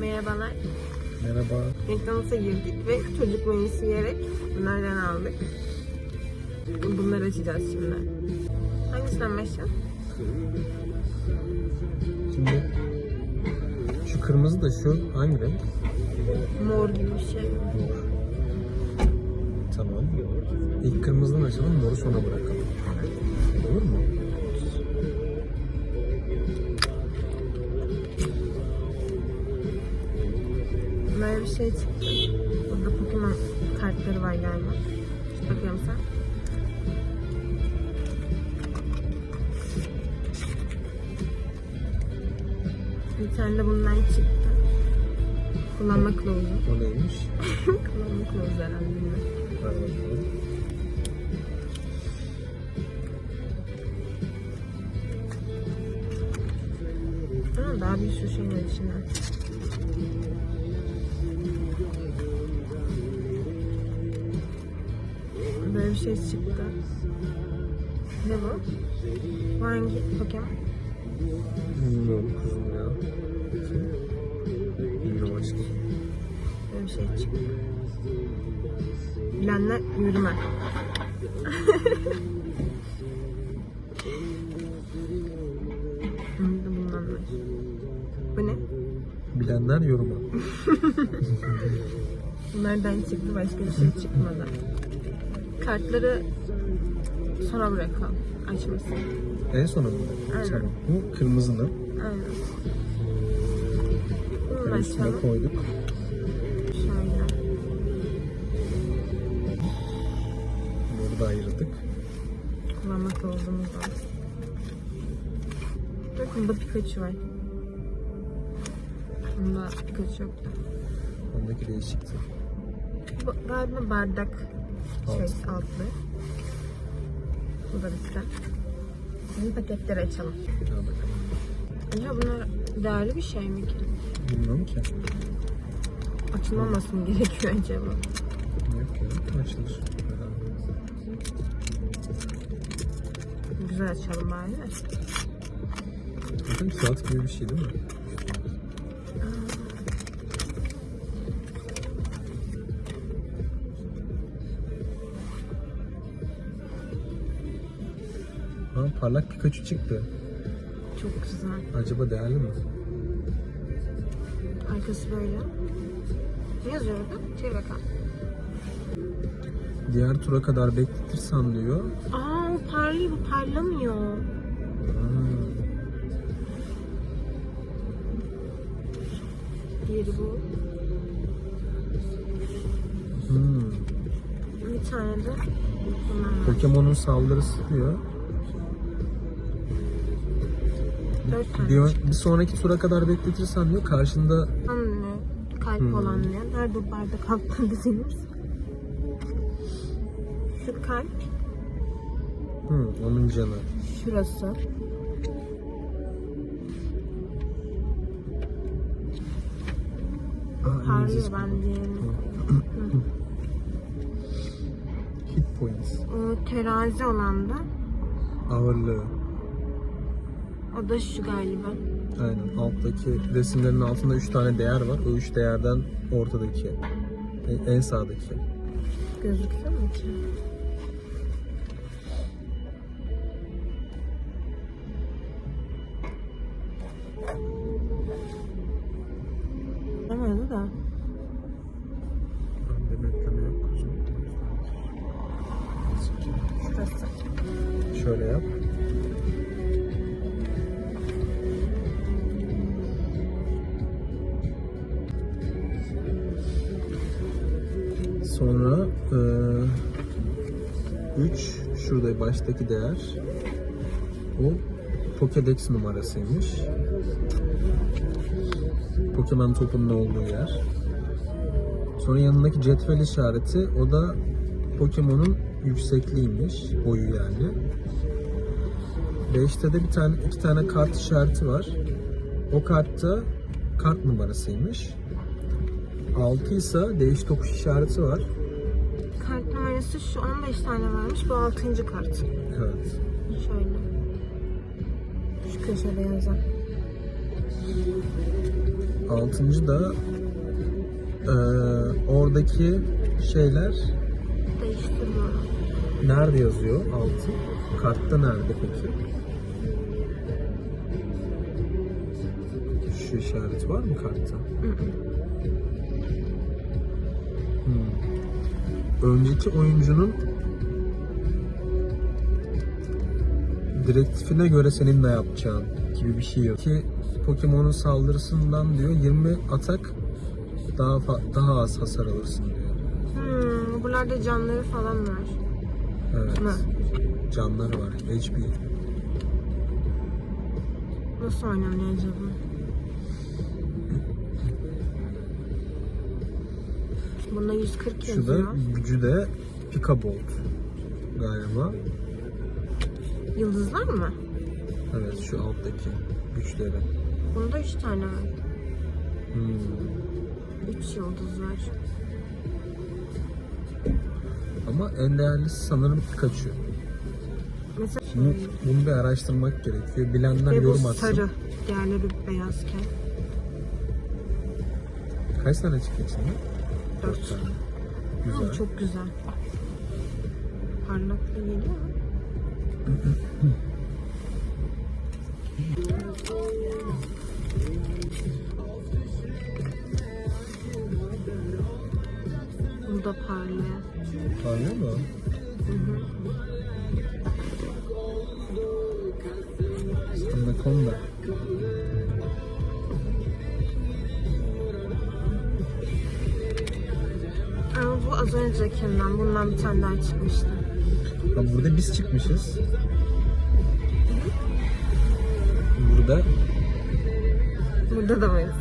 Merhabalar. Merhaba. McDonald's'a girdik ve çocuk menüsü yiyerek bunlardan aldık. Bunları açacağız şimdi. Hangisinden başlayalım? Şimdi şu kırmızı da şu hangi renk? Mor gibi bir şey. Tamam. İlk kırmızıdan açalım, moru sona bırakalım. Olur mu? Şey çıktı. Burada Pokemon kartları var galiba. Bakıyorum sen. Bir tane de bundan çıktı. Kullanma kılavuzu. O neymiş? Kullanma kılavuzu herhalde bilmiyorum. Ver bakalım. Ama daha bir sürü şey var içinde. Böyle bir şey çıktı. Ne bu? Hangi Pokemon? Bilmiyorum kuzum ya. Bilmiyorum aşkım. Böyle bir şey çıktı. Bilenler yürüme. Bilenler yoruma. Bunlardan çıktı başka bir şey çıkmadı. Kartları sonra bırakalım açmasın. En sona mı? Aynen. Tamam. Bu kırmızının. Aynen. Bunu üstüne açalım. koyduk. Şöyle. Moru da ayırdık. Kullanmak olduğumuz var. Bakın burada Pikachu var. Bunda Pikachu yoktu. Ondaki değişikti. Bu galiba bardak şey Alt. altlı. Bu da bitti. Şimdi paketleri açalım. Bir daha bakalım. Ya bunlar değerli bir şey mi ki? Bilmiyorum ki. Açılmaması mı gerekiyor acaba? Yok ya. Açılır. Güzel açalım bari. Bakın kağıt gibi bir şey değil mi? Ha, parlak Pikachu çıktı. Çok güzel. Acaba değerli mi? Arkası böyle. Ne yazıyor orada? Çevir bakalım. Diğer tura kadar bekletirsen diyor. Aa o parlıyor, bu parlamıyor. Diğeri bu. hmm. Bir tane de bundan var. Pokemon'un. Dört tane. diyor. Bir sonraki tura kadar bekletirsen diyor karşında Anne, kalp Hmm. olan ne? Nerede o bardak alttan dizilmiş? Şu kalp, hı, onun canı. şurası. Parlıyor ben diğerini. Hit points. O terazi olan da, Ağırlığı. o da şu galiba. Aynen. Alttaki resimlerin altında 3 tane değer var. O 3 değerden ortadaki. en- En sağdaki. Gözüküyor mu ki? Sonra 3 şurada baştaki değer o Pokédex numarasıymış. Pokemon topunun olduğu yer. Sonra yanındaki cetvel işareti o da Pokemon'un yüksekliğiymiş, boyu yani. 5'te de bir tane iki tane kart işareti var. O kartta kart numarasıymış. 6 ise değiş tokuş işareti var. Kart numarası şu 15 tane varmış. Bu 6. kart. Evet. Şöyle. Şu köşede yazan. Altıncı da eee, oradaki şeyler Değiştiriyorum. nerede yazıyor altı? Kartta nerede peki? Şu işaret var mı kartta? Hı hı. Hmm. Önceki oyuncunun direktifine göre senin ne yapacağın gibi bir şey yok. Ki Pokemon'un saldırısından diyor 20 atak daha daha az hasar alırsın diyor. Hmm, buralarda canları falan var. Evet. Mı? Canları var. HP. Nasıl oynanıyor acaba? Bunda 140 Şu da yazıyor. gücü de Pikabolt galiba. Yıldızlar mı? Evet şu alttaki güçleri. Bunda 3 tane var. Hmm. 3 yıldız var. Ama en değerlisi sanırım Pikachu. Mesela Bunu, bunu bir araştırmak gerekiyor. Bilenler Ve bu yorum atsın. sarı. Diğerleri beyazken. Kaç tane çıktı içinde? 4 Dört tane. Ama Güzel. çok güzel. Parlaklığı geliyor mu? Bu da parlıyor. Parlıyor mu? Anaconda. Az öncekinden. Bundan bir tane daha çıkmıştı. Ha, burada biz çıkmışız. Burada Burada da varız.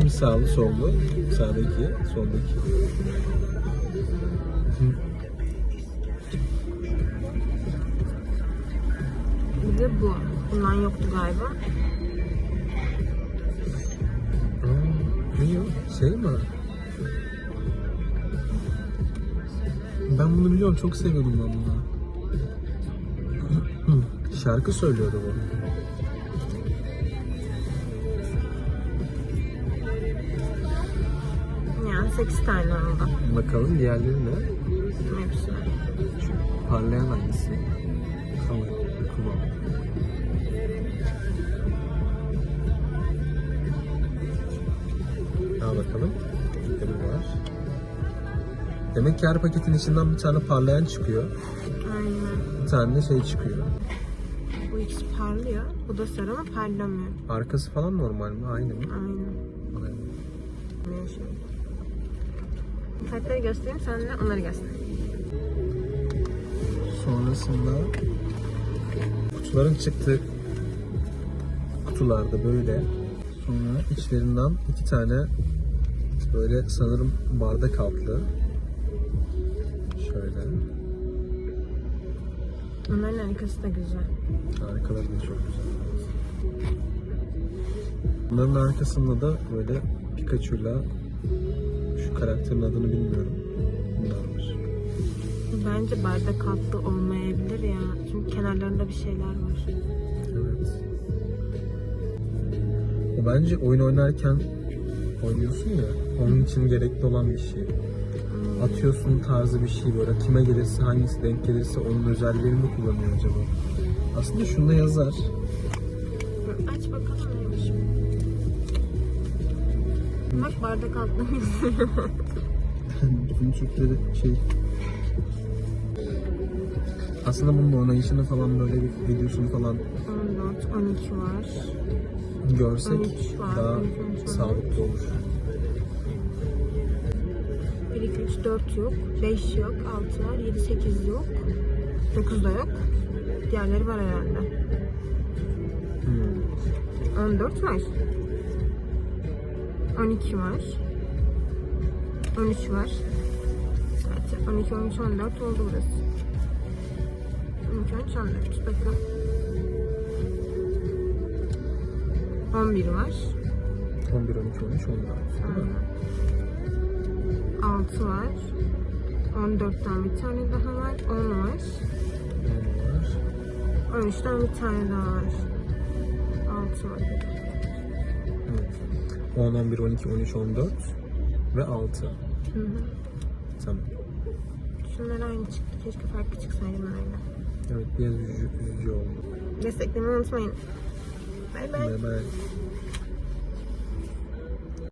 bir sağlı sollu. Sağdaki, soldaki. bir de bu. Bundan yoktu galiba. Aa, ne o? Şey mi? Ben bunu biliyorum. Çok seviyordum ben bunu. Şarkı söylüyordu bu. Yani 8 tane oldu. Bakalım diğerleri ne? Hepsi. Parlayan hangisi? Color, Kuvam. Al bakalım. Demek ki her paketin içinden bir tane parlayan çıkıyor. Aynen. Bir tane de şey çıkıyor. Bu ikisi parlıyor. Bu da sarı ama parlamıyor. Arkası falan normal mi? Aynı mı? Aynen. Aynen. Kartları göstereyim sen de onları göster. Sonrasında kutuların çıktığı kutularda böyle sonra içlerinden iki tane böyle sanırım bardak altlı Onların arkası da güzel. arkaları da çok güzel. Bunların arkasında da böyle Pikachu'la şu karakterin adını bilmiyorum. Bunlar var. Bence bardak altlı olmayabilir ya. Çünkü kenarlarında bir şeyler var. Evet. Bence oyun oynarken oynuyorsun ya, onun için gerekli olan bir şey. Atıyorsun tarzı bir şey böyle. Kime gelirse, hangisi denk gelirse onun özelliğini mi kullanıyor acaba? Aslında şunda yazar. Aç bakalım neymiş. Bak bardak altlı yazıyor. Bütün Türkleri şey... Aslında bunun oynayışını falan böyle bir videosunu falan 14, 12 var. görsek 13 var, daha 13 var. sağlıklı olur. 1, 2, 3, 4 yok. 5 yok. 6 var. 7, 8 yok. 9 da yok. Diğerleri var herhalde. Hmm. 14 var. 12 var. 13 var. Evet, 12, 13, 14 oldu burası. 12, 13, 14. Bakın. 11 var. 11, 12, 13, 14. Aynen. 16 var. 14'ten bir tane daha var. 10 var. 13'ten bir tane daha var. 6 var. Evet. 10, 11, 12, 13, 14 ve 6. Hı hı. Tamam. Şunlar aynı çıktı. Keşke farklı çıksaydı bunlarla. Evet biraz üzücü, üzücü oldu. Desteklemeyi unutmayın. Bay bay. Bay bay.